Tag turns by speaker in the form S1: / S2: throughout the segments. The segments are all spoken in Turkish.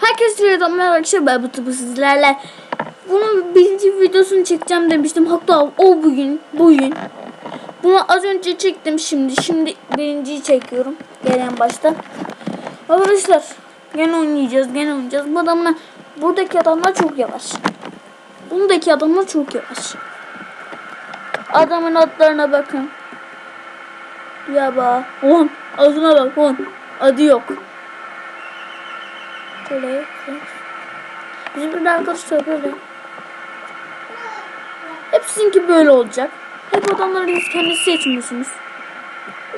S1: Herkese merhaba arkadaşlar ben bu sizlerle. Bunun birinci videosunu çekeceğim demiştim. Hatta o bugün, bugün. Bunu az önce çektim şimdi. Şimdi birinciyi çekiyorum. Gelen başta. Arkadaşlar gene oynayacağız, gene oynayacağız. Bu adamlar, buradaki adamlar çok yavaş. Bundaki adamlar çok yavaş. Adamın atlarına bakın. Ya bak. On. Ağzına bak. On. Adı yok. Böyle. Bizim burada arkadaşlar böyle. Hepsininki böyle olacak. Hep adamları biz kendisi seçmiyorsunuz.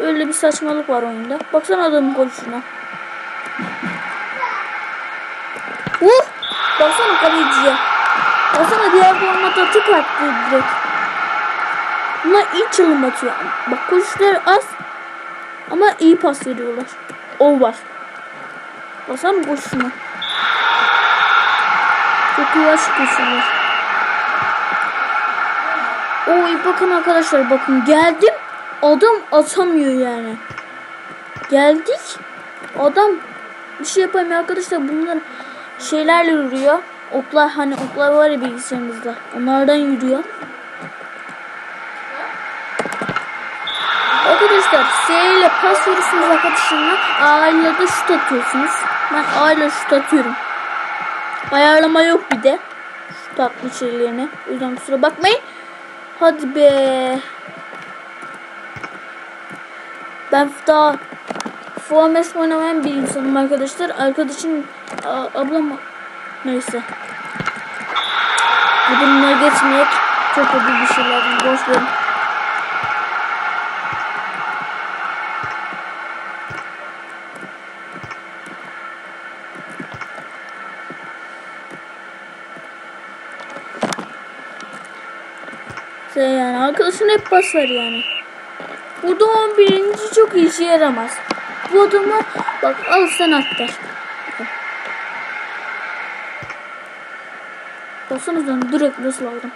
S1: Öyle bir saçmalık var oyunda. Baksana adamın konuşuna. Uh! Baksana kaleciye. Baksana diğer formata tık attı direkt. Bunlar iyi çalım atıyor. Bak koşuşları az. Ama iyi pas veriyorlar. O var. Baksana koşuna. Çok yavaş koşuyorlar. Oy bakın arkadaşlar bakın geldim. Adam atamıyor yani. Geldik. Adam bir şey yapamıyor arkadaşlar. Bunlar şeylerle yürüyor. Oklar hani oklar var ya bilgisayarımızda. Onlardan yürüyor. Arkadaşlar S ile pas veriyorsunuz arkadaşlarına. A şut atıyorsunuz. Ben A ile şut atıyorum. Ayarlama yok bir de. Şut atma şeylerine. O yüzden kusura bakmayın. Hadi be. Ben daha Formes oynamayan bir insanım arkadaşlar. Arkadaşım ablam neyse. Bu bunları geçmeyek. Çok ödül bir şeyler. Boş. Şey yani arkadaşın hep basar yani. Burada 11. çok işe yaramaz. Bu adama bak al sen atlar. Baksanıza direkt nasıl aldım.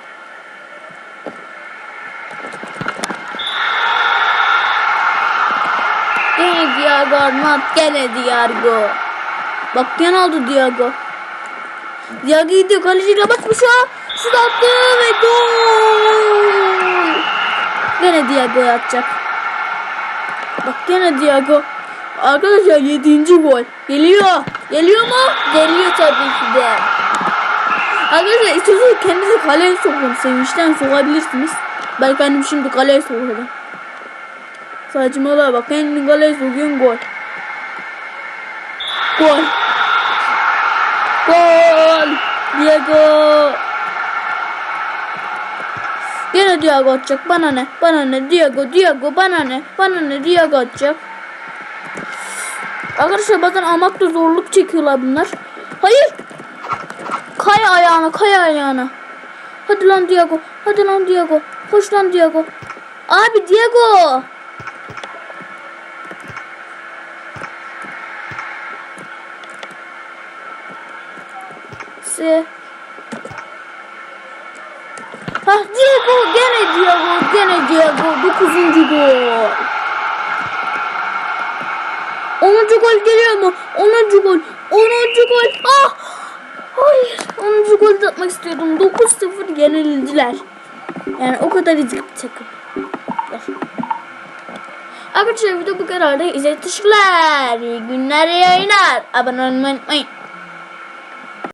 S1: Gene Diago Armat gene Diago. Bak gene aldı Diago. Diago gidiyor kaleciyle basmış ha. Şut attı ve gol. Gene Diago'ya atacak. Bak gene Diago. Arkadaşlar 7. gol. Geliyor. Geliyor mu? Geliyor tabii ki de. Arkadaşlar istiyorsanız kendinizi kaleye sokun. Sevinçten sokabilirsiniz. Ben kendim şimdi kaleye sokarım. Saçmalığa bak. Kendini kaleye sokuyorsun gol. Gol. Gol. Diego. Gene Diego atacak. Bana ne? Bana ne? Diego, Diego bana ne? Bana ne? Diego atacak. Arkadaşlar bazen almakta zorluk çekiyorlar bunlar. Hayır. Kay ayağına, kay ayağına. Hadi lan Diego. Hadi lan Diego. Koş lan Diego. Abi Diego. Se. Ha Diego gene Diego gene Diego 9. gol. 10. gol geliyor mu? 10. gol. 10. gol. Ah! Hayır. 10. gol atmak istiyordum. 9-0 yenildiler. Yani o kadar ezik bir takım. Arkadaşlar video bu kadar da teşekkürler. İyi günler, yayınlar. Abone olmayı unutmayın.